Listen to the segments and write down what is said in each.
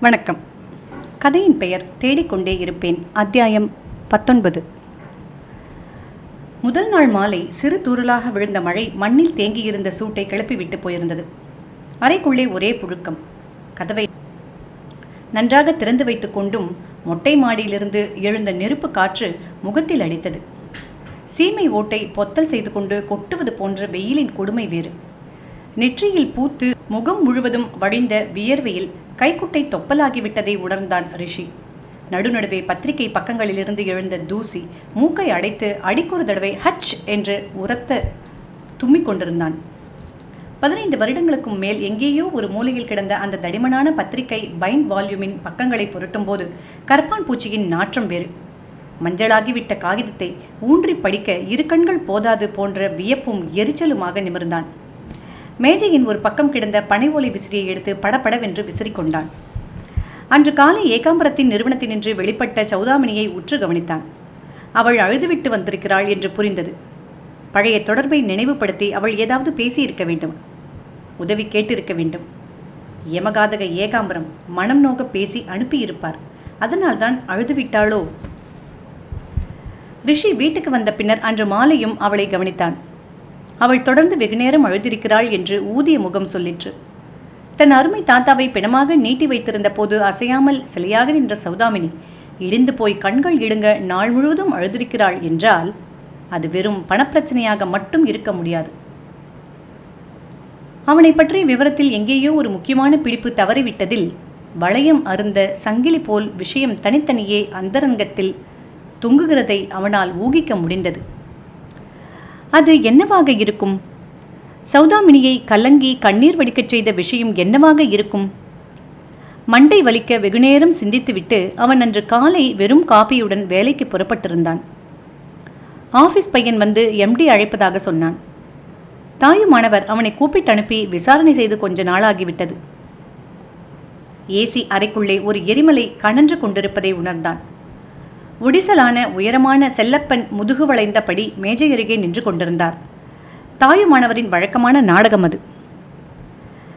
வணக்கம். கதையின் பெயர் தேடிக்கொண்டே இருப்பேன். அத்தியாயம் பத்தொன்பது. முதல் நாள் மாலை சிறு தூறலாக விழுந்த மழை மண்ணில் தேங்கியிருந்த சூட்டை கிளப்பிவிட்டு போயிருந்தது. அறைக்குள்ளே ஒரே புழுக்கம். கதவை நன்றாக திறந்து வைத்துக் கொண்டும் மொட்டை மாடியிலிருந்து எழுந்த நெருப்பு காற்று முகத்தில் அடித்தது. சீமை ஓட்டை பொத்தல் செய்து கொண்டு கொட்டுவது போன்ற வெயிலின் கொடுமை வேறு. நெற்றியில் பூத்து முகம் முழுவதும் வழிந்த வியர்வையில் கைக்குட்டை தொப்பலாகிவிட்டதை உணர்ந்தான் ரிஷி. நடுநடுவே பத்திரிகை பக்கங்களிலிருந்து எழுந்த தூசி மூக்கை அடைத்து அடிக்கொரு தடவை ஹச் என்று உரத்த தும்மிக் கொண்டிருந்தான். பதினைந்து வருடங்களுக்கும் மேல் எங்கேயோ ஒரு மூலையில் கிடந்த அந்த தடிமனான பத்திரிகை பைண்ட் வால்யூமின் பக்கங்களை புரட்டும்போது கரப்பான் பூச்சியின் நாற்றம் வேறு. மஞ்சளாகிவிட்ட காகிதத்தை ஊன்றி படிக்க இரு கண்கள் போதாது போன்ற வியப்பும் எரிச்சலுமாக நிமிர்ந்தான். மேஜையின் ஒரு பக்கம் கிடந்த பனை ஓலை விசிறியை எடுத்து படபடவென்று விசிறிக்கொண்டான். அன்று காலை ஏகாம்பரத்தின் நிறுவனத்தினின்று வெளிப்பட்ட சௌதாமினியை உற்று கவனித்தான். அவள் அழுதுவிட்டு வந்திருக்கிறாள் என்று புரிந்தது. பழைய தொடர்பை நினைவுபடுத்தி அவள் ஏதாவது பேசியிருக்க வேண்டும். உதவி கேட்டிருக்க வேண்டும். யமகாதக ஏகாம்பரம் மனம் நோக பேசி அனுப்பியிருப்பார். அதனால்தான் அழுதுவிட்டாளோ? ரிஷி வீட்டுக்கு வந்த பின்னர் அன்று மாலையும் அவளை கவனித்தான். அவள் தொடர்ந்து வெகுநேரம் அழுதிருக்கிறாள் என்று ஊதிய முகம் சொல்லிற்று. தன் அருமை தாத்தாவை பிணமாக நீட்டி வைத்திருந்த போது அசையாமல் சிலையாக நின்ற சௌதாமினி இடிந்து போய் கண்கள் இடுங்க நாள் முழுவதும் அழுதிருக்கிறாள் என்றால் அது வெறும் பணப்பிரச்சனையாக மட்டும் இருக்க முடியாது. அவனை பற்றிய விவரத்தில் எங்கேயோ ஒரு முக்கியமான பிடிப்பு தவறிவிட்டதில் வளையம் அருந்த சங்கிலி போல் விஷயம் தனித்தனியே அந்தரங்கத்தில் தொங்குகிறதை அவனால் ஊகிக்க முடிந்தது. அது என்னவாக இருக்கும்? சௌதாமினியை கலங்கி கண்ணீர் வடிக்கச் செய்த விஷயம் என்னவாக இருக்கும்? மண்டை வலிக்க வெகுநேரம் சிந்தித்துவிட்டு அவன் அன்று காலை வெறும் காப்பியுடன் வேலைக்கு புறப்பட்டிருந்தான். ஆஃபீஸ் பையன் வந்து எம்டி அழைப்பதாக சொன்னான். தாயுமானவர் அவனை கூப்பிட்டு அனுப்பி விசாரணை செய்து கொஞ்ச நாளாகிவிட்டது. ஏசி அறைக்குள்ளே ஒரு எரிமலை கணன்று கொண்டிருப்பதை உணர்ந்தான். ஒடிசலான உயரமான செல்லப்பன் முதுகு வளைந்தபடி மேஜை அருகே நின்று கொண்டிருந்தார். தாயுமானவரின் வழக்கமான நாடகம் அது.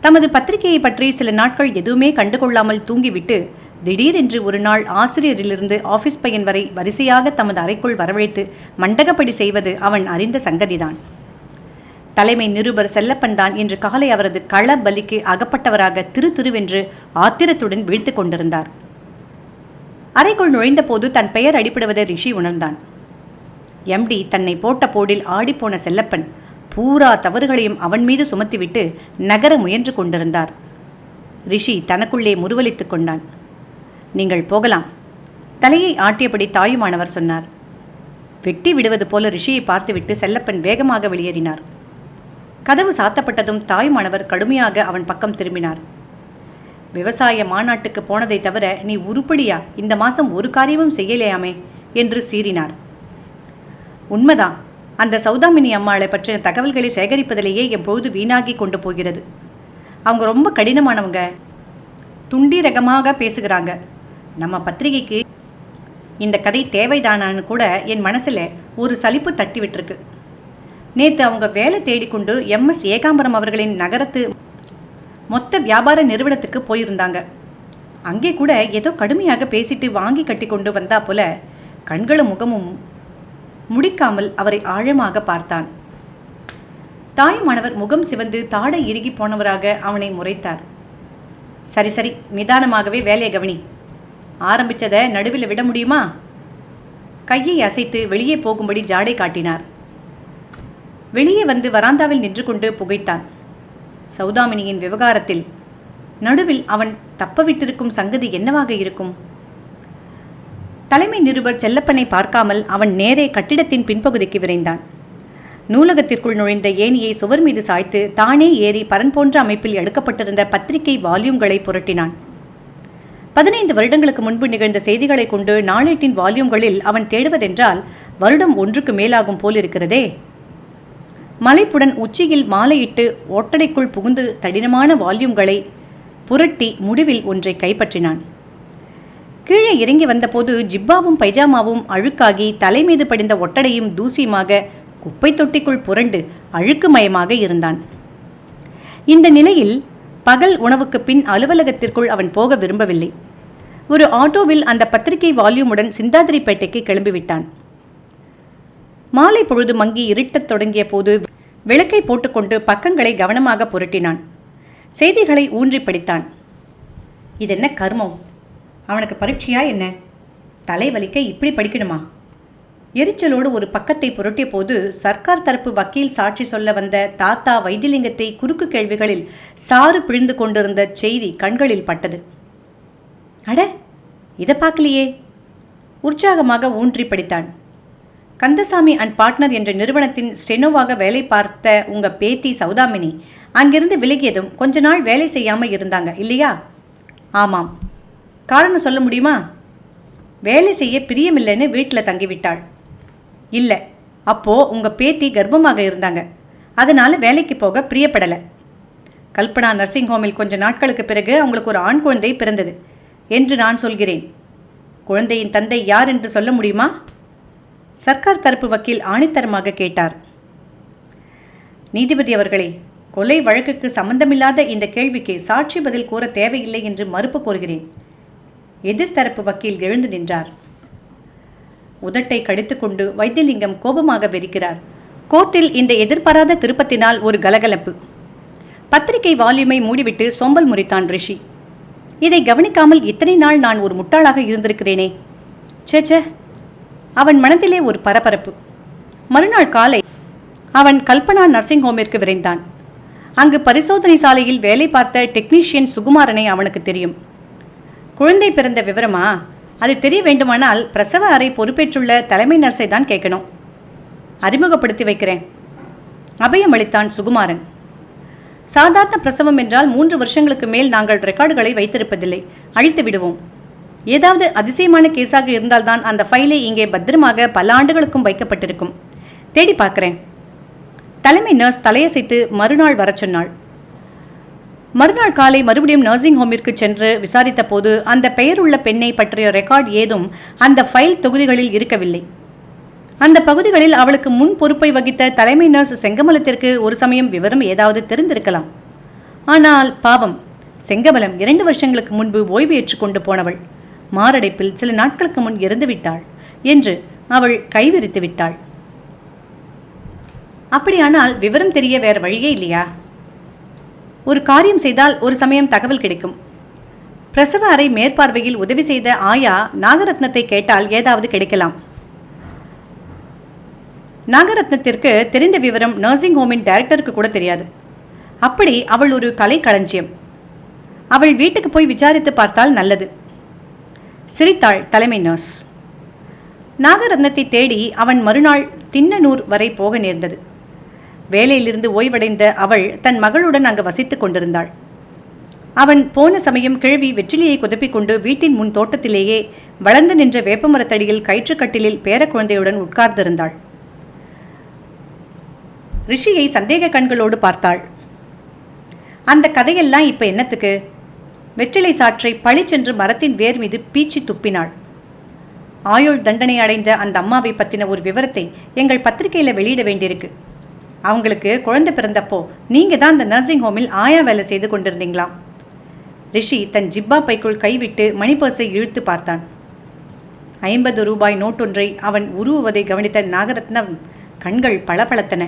தமது பத்திரிகையை பற்றி சில நாட்கள் எதுவுமே கண்டுகொள்ளாமல் தூங்கிவிட்டு திடீரென்று ஒரு நாள் ஆசிரியரிலிருந்து ஆபீஸ் பையன் வரை வரிசையாக தமது அறைக்குள் வரவழைத்து மண்டகப்படி செய்வது அவன் அறிந்த சங்கதிதான். தலைமை நிருபர் செல்லப்பன் தான் இன்று காலை அவரது கள பலிக்கு அகப்பட்டவராக திரு திருவென்று ஆத்திரத்துடன் வீழ்த்து கொண்டிருந்தார். அறைக்குள் நுழைந்தபோது தன் பெயர் அடிப்படுவதை ரிஷி உணர்ந்தான். எம்டி தன்னை போட்ட போடில் ஆடிப்போன செல்லப்பன் பூரா தவறுகளையும் அவன் மீது சுமத்திவிட்டு நகர முயன்று கொண்டிருந்தார். ரிஷி தனக்குள்ளே முருவலித்துக் கொண்டான். நீங்கள் போகலாம் தலையை ஆட்டியபடி தாயுமானவர் சொன்னார். வெட்டி விடுவது போல ரிஷியை பார்த்துவிட்டு செல்லப்பன் வேகமாக வெளியேறினார். கதவு சாத்தப்பட்டதும் தாயுமானவர் கடுமையாக அவன் பக்கம் திரும்பினார். விவசாய மாநாட்டுக்கு போனதை தவிர நீ உருப்படியா? இந்த மாசம் ஒரு காரியமும் செய்யலையாமே? என்று சீறினார். உண்மைதான். அந்த சௌதாமினி அம்மாளை பற்றிய தகவல்களை சேகரிப்பதிலேயே எப்போது வீணாகி கொண்டு போகிறது? அவங்க ரொம்ப கடினமானவங்க. துண்டி ரகமாக பேசுகிறாங்க. நம்ம பத்திரிகைக்கு இந்த கதை தேவைதானான்னு கூட என் மனசில் ஒரு சலிப்பு தட்டி விட்டுருக்கு நேற்று அவங்க வேலை தேடிக்கொண்டு எம்எஸ் ஏகாம்பரம் அவர்களின் நகரத்து மொத்த வியாபார நிறுவனத்துக்கு போயிருந்தாங்க. அங்கே கூட ஏதோ கடுமையாக பேசிட்டு வாங்கி கட்டி கொண்டு வந்தா போல கண்களும் முகமும் முடிக்காமல் அவரை ஆழமாக பார்த்தான். தாயுமானவர் முகம் சிவந்து தாடை இறுகி போனவராக அவனை முறைத்தார். சரி சரி நிதானமாகவே வேலையை கவனி. ஆரம்பிச்சதை நடுவில் விட முடியுமா? கையை அசைத்து வெளியே போகும்படி ஜாடை காட்டினார். வெளியே வந்து வராந்தாவில் நின்று கொண்டு புகைத்தான். சௌதாமினியின் விவகாரத்தில் நடுவில் அவன் தப்பவிட்டிருக்கும் சங்கதி என்னவாக இருக்கும்? தலைமை நிருபர் செல்லப்பனை பார்க்காமல் அவன் நேரே கட்டிடத்தின் பின்பகுதிக்கு விரைந்தான். நூலகத்திற்குள் நுழைந்த ஏணியை சுவர் மீது சாய்த்து தானே ஏறி பரன் போன்ற அமைப்பில் எடுக்கப்பட்டிருந்த பத்திரிகை வால்யூம்களை புரட்டினான். பதினைந்து வருடங்களுக்கு முன்பு நிகழ்ந்த செய்திகளை கொண்டு நாளேட்டின் வால்யூம்களில் அவன் தேடுவதென்றால் வருடம் ஒன்றுக்கு மேலாகும் போலிருக்கிறதே. மலைப்புடன் உச்சியில் மாலையிட்டு ஒட்டடைக்குள் புகுந்து தடினமான வால்யூம்களை புரட்டி முடிவில் ஒன்றை கைப்பற்றினான். கீழே இறங்கி வந்தபோது ஜிப்பாவும் பைஜாமாவும் அழுக்காகி தலைமீது படிந்த ஒட்டடையும் தூசியுமாக குப்பை தொட்டிக்குள் புரண்டு அழுக்குமயமாக இருந்தான். இந்த நிலையில் பகல் உணவுக்கு பின் அலுவலகத்திற்குள் அவன் போக விரும்பவில்லை. ஒரு ஆட்டோவில் அந்த பத்திரிகை வால்யூமுடன் சிந்தாதிரிப்பேட்டைக்கு கிளம்பிவிட்டான். மாலை பொழுது மங்கி இருட்டத் தொடங்கிய போது விளக்கை போட்டுக்கொண்டு பக்கங்களை கவனமாக புரட்டினான். செய்திகளை ஊன்றி படித்தான். இது என்ன கர்மம்? அவனுக்கு பரீட்சையா என்ன? தலைவலிக்க இப்படி படிக்கணுமா? எரிச்சலோடு ஒரு பக்கத்தை புரட்டிய போது சர்க்கார் தரப்பு வக்கீல் சாட்சி சொல்ல வந்த தாத்தா வைத்திலிங்கத்தை குறுக்கு கேள்விகளில் சாறு பிழிந்து கொண்டிருந்த செய்தி கண்களில் பட்டது. அட இதை பார்க்கலையே. உற்சாகமாக ஊன்றி படித்தான். கந்தசாமி அண்ட் பார்ட்னர் என்ற நிறுவனத்தின் ஸ்டெனோவாக வேலை பார்த்த உங்கள் பேத்தி சௌதாமினி அங்கிருந்து விலகியதும் கொஞ்ச நாள் வேலை செய்யாமல் இருந்தாங்க இல்லையா? ஆமாம். காரணம் சொல்ல முடியுமா? வேலை செய்ய பிரியமில்லைன்னு வீட்டில் தங்கிவிட்டாள். இல்லை அப்போது உங்கள் பேத்தி கர்ப்பமாக இருந்தாங்க. அதனால் வேலைக்கு போக பிரியப்படலை. கல்பனா நர்சிங் ஹோமில் கொஞ்ச நாட்களுக்கு பிறகு அவங்களுக்கு ஒரு ஆண் குழந்தை பிறந்தது என்று நான் சொல்கிறேன். குழந்தையின் தந்தை யார் என்று சொல்ல முடியுமா? சர்க்கார் தரப்பு வக்கீல் ஆணித்தரமாக கேட்டார். நீதிபதி அவர்களே கொலை வழக்குக்கு சம்பந்தமில்லாத இந்த கேள்விக்கு சாட்சி பதில் கூற தேவையில்லை என்று மறுப்பு கோருகிறேன். எதிர்த்தரப்பு வக்கீல் எழுந்து நின்றார். உதட்டை கடித்துக்கொண்டு வைத்தியலிங்கம் கோபமாக வெறிக்கிறார். கோர்ட்டில் இந்த எதிர்பாராத திருப்பத்தினால் ஒரு கலகலப்பு. பத்திரிகை வால்யூமை மூடிவிட்டு சோம்பல் முறித்தான் ரிஷி. இதை கவனிக்காமல் இத்தனை நாள் நான் ஒரு முட்டாளாக இருந்திருக்கிறேனே. சேச்சே அவன் மனதிலே ஒரு பரபரப்பு. மறுநாள் காலை அவன் கல்பனா நர்சிங் ஹோமிற்கு விரைந்தான். அங்கு பரிசோதனை சாலையில் வேலை பார்த்த டெக்னீஷியன் சுகுமாரனை அவனுக்கு தெரியும். குழந்தை பிறந்த விவரமா? அது தெரிய வேண்டுமானால் பிரசவ அறை பொறுப்பேற்றுள்ள தலைமை நர்ஸை தான் கேட்கணும். அறிமுகப்படுத்தி வைக்கிறேன். அபயம் அளித்தான் சுகுமாரன். சாதாரண பிரசவம் என்றால் மூன்று வருஷங்களுக்கு மேல் நாங்கள் ரெக்கார்டுகளை வைத்திருப்பதில்லை. அழித்து விடுவோம். ஏதாவது அதிசயமான கேஸாக இருந்தால்தான் அந்த ஃபைலை இங்கே பத்திரமாக பல ஆண்டுகளுக்கும் வைக்கப்பட்டிருக்கும். தேடி பார்க்குறேன். தலைமை நர்ஸ் தலையசைத்து மறுநாள் வர சொன்னாள். மறுநாள் காலை மறுபடியும் நர்சிங் ஹோமிற்கு சென்று விசாரித்த போது அந்த பெயருள்ள பெண்ணை பற்றிய ரெக்கார்ட் ஏதும் அந்த ஃபைல் தொகுதிகளில் இருக்கவில்லை. அந்த பகுதிகளில் அவளுக்கு முன் பொறுப்பை வகித்த தலைமை நர்ஸ் செங்கமலத்திற்கு ஒரு சமயம் விவரம் ஏதாவது தெரிந்திருக்கலாம். ஆனால் பாவம் செங்கமலம் இரண்டு வருஷங்களுக்கு முன்பு ஓய்வு ஏற்றுக்கொண்டு போனவள். மாரடைப்பில் சில நாட்களுக்கு முன் இறந்துவிட்டாள் என்று அவள் கைவிரித்து விட்டாள். அப்படியானால் விவரம் தெரிய வேற வழியே இல்லையா? ஒரு காரியம் செய்தால் ஒரு சமயம் தகவல் கிடைக்கும். பிரசவ அறை மேற்பார்வையில் உதவி செய்த ஆயா நாகரத்னத்தை கேட்டால் ஏதாவது கிடைக்கலாம். நாகரத்னத்திற்கு தெரிந்த விவரம் நர்சிங் ஹோமின் டைரக்டருக்கு கூட தெரியாது. அப்படி அவள் ஒரு கலை களஞ்சியம் அவள் வீட்டுக்கு போய் விசாரித்து பார்த்தால் நல்லது. சிரித்தாள் தலைமை நர்ஸ் நாகரத்னத்தை தேடி அவன் மறுநாள் தின்னனூர் வரை போக நேர்ந்தது. வேலையிலிருந்து ஓய்வடைந்த அவள் தன் மகளுடன் அங்கு வசித்துக் கொண்டிருந்தாள். அவன் போன சமயம் கிழவி வெற்றிலையை குதப்பிக் கொண்டு வீட்டின் முன் தோட்டத்திலேயே வளர்ந்து நின்ற வேப்பமரத்தடியில் கயிற்றுக்கட்டிலில் பேரக்குழந்தையுடன் உட்கார்ந்திருந்தாள். ரிஷியை சந்தேக கண்களோடு பார்த்தாள். அந்த கதையெல்லாம் இப்ப என்னத்துக்கு? வெற்றிலை சாற்றை பளிச்சென்று மரத்தின் வேர் மீது பீச்சி துப்பினாள். ஆயுள் தண்டனை அடைந்த அந்த அம்மாவை பற்றின ஒரு விவரத்தை எங்கள் பத்திரிகையில் வெளியிட வேண்டியிருக்கு. அவங்களுக்கு குழந்தை பிறந்தப்போ நீங்கள் தான் அந்த நர்சிங் ஹோமில் ஆயா வேலை செய்து கொண்டிருந்தீங்களாம் ரிஷி தன் ஜிப்பா பைக்குள் கைவிட்டு மணிப்பர்ஸை இழுத்து பார்த்தான். ஐம்பது ரூபாய் நோட்டொன்றை அவன் உருவுவதை கவனித்த நாகரத்னம் கண்கள் பளபளத்தன.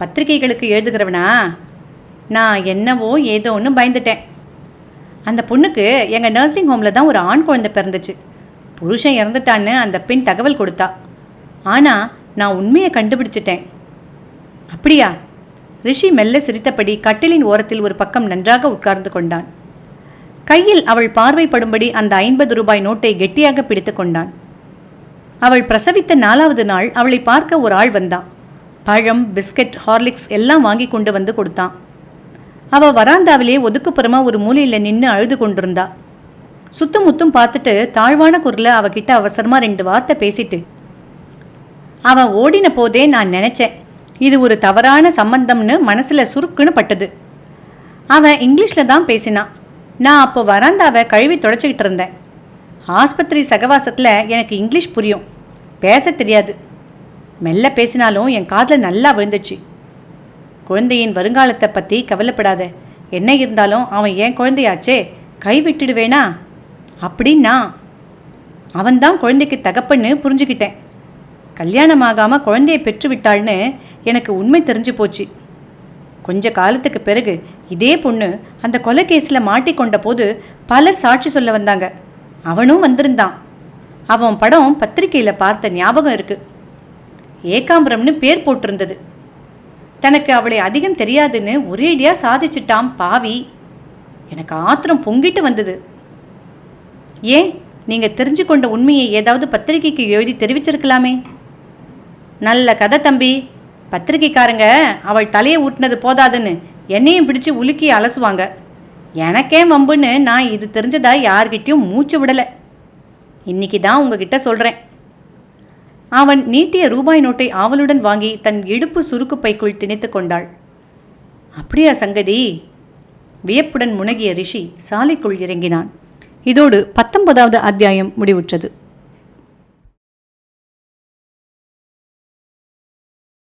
பத்திரிகைகளுக்கு எழுதுகிறவனா? நான் என்னவோ ஏதோ ஒன்று பயந்துட்டேன். அந்த பொண்ணுக்கு எங்கள் நர்சிங் ஹோமில் தான் ஒரு ஆண் குழந்தை பிறந்துச்சு. புருஷன் இறந்துட்டான்னு அந்த பெண் தகவல் கொடுத்தா. ஆனால் நான் உண்மையை கண்டுபிடிச்சிட்டேன். அப்படியா? ரிஷி மெல்ல சிரித்தபடி கட்டிலின் ஓரத்தில் ஒரு பக்கம் நன்றாக உட்கார்ந்து கொண்டான். கையில் அவள் பார்வைப்படும்படி அந்த ஐம்பது ரூபாய் நோட்டை கெட்டியாக பிடித்து கொண்டான். அவள் பிரசவித்த நாலாவது நாள் அவளை பார்க்க ஒரு ஆள் வந்தான். பழம் பிஸ்கட் ஹார்லிக்ஸ் எல்லாம் வாங்கி கொண்டு வந்து கொடுத்தான். அவள் வராந்தாவிலே ஒதுக்குப்புறமா ஒரு மூலையில் நின்று அழுது கொண்டிருந்தா. சுத்தும் முத்தும் பார்த்துட்டு தாழ்வான குரல அவகிட்ட அவசரமாக ரெண்டு வார்த்தை பேசிட்டு அவன் ஓடின போதே நான் நினைச்சேன் இது ஒரு தவறான சம்பந்தம்னு மனசில் சுருக்குன்னு பட்டது. அவன் இங்கிலீஷில் தான் பேசினான் நான் அப்போ வராந்தாவை கழுவி தொடச்சிக்கிட்டு இருந்தேன். ஆஸ்பத்திரி சகவாசத்தில் எனக்கு இங்கிலீஷ் புரியும் பேச தெரியாது. மெல்ல பேசினாலும் என் காதில் நல்லா விழுந்துச்சு. குழந்தையின் வருங்காலத்தை பற்றி கவலைப்படாத. என்ன இருந்தாலும் அவன் ஏன் குழந்தையாச்சே? கை விட்டுடுவேனா அப்படின்னா அவன்தான் குழந்தைக்கு தகப்பன்னு புரிஞ்சுக்கிட்டேன். கல்யாணம் ஆகாமல் குழந்தையை பெற்று விட்டாள்னு எனக்கு உண்மை தெரிஞ்சு போச்சு. கொஞ்ச காலத்துக்கு பிறகு இதே பொண்ணு அந்த கொலை கேஸில் மாட்டிக்கொண்ட போது பலர் சாட்சி சொல்ல வந்தாங்க. அவனும் வந்திருந்தான். அவன் படம் பத்திரிக்கையில் பார்த்த ஞாபகம் இருக்கு. ஏகாம்பரம்னு பேர் போட்டிருந்தது. தனக்கு அவளை அதிகம் தெரியாதுன்னு ஒரேடியாக சாதிச்சிட்டான் பாவி. எனக்கு ஆத்திரம் பொங்கிட்டு வந்தது. ஏன்? நீங்கள் தெரிஞ்சு கொண்ட உண்மையை ஏதாவது பத்திரிக்கைக்கு எழுதி தெரிவிச்சிருக்கலாமே. நல்ல கதை தம்பி. பத்திரிக்கைக்காரங்க அவள் தலையை ஊட்டினது போதாதுன்னு என்னையும் பிடிச்சு உலுக்கி அலசுவாங்க. எனக்கே வம்புன்னு நான் இது தெரிஞ்சதா யார்கிட்டயும் மூச்சு விடலை. இன்னைக்கு தான் உங்ககிட்ட சொல்கிறேன் அவன் நீட்டிய ரூபாய் நோட்டை ஆவலுடன் வாங்கி தன் இடுப்பு சுருக்கு பைக்குள் திணித்து கொண்டாள். அப்படியா சங்கதி? வியப்புடன் முனகிய ரிஷி சாலைக்குள் இறங்கினான். இதோடு பத்தொன்பதாவது அத்தியாயம் முடிவுற்றது.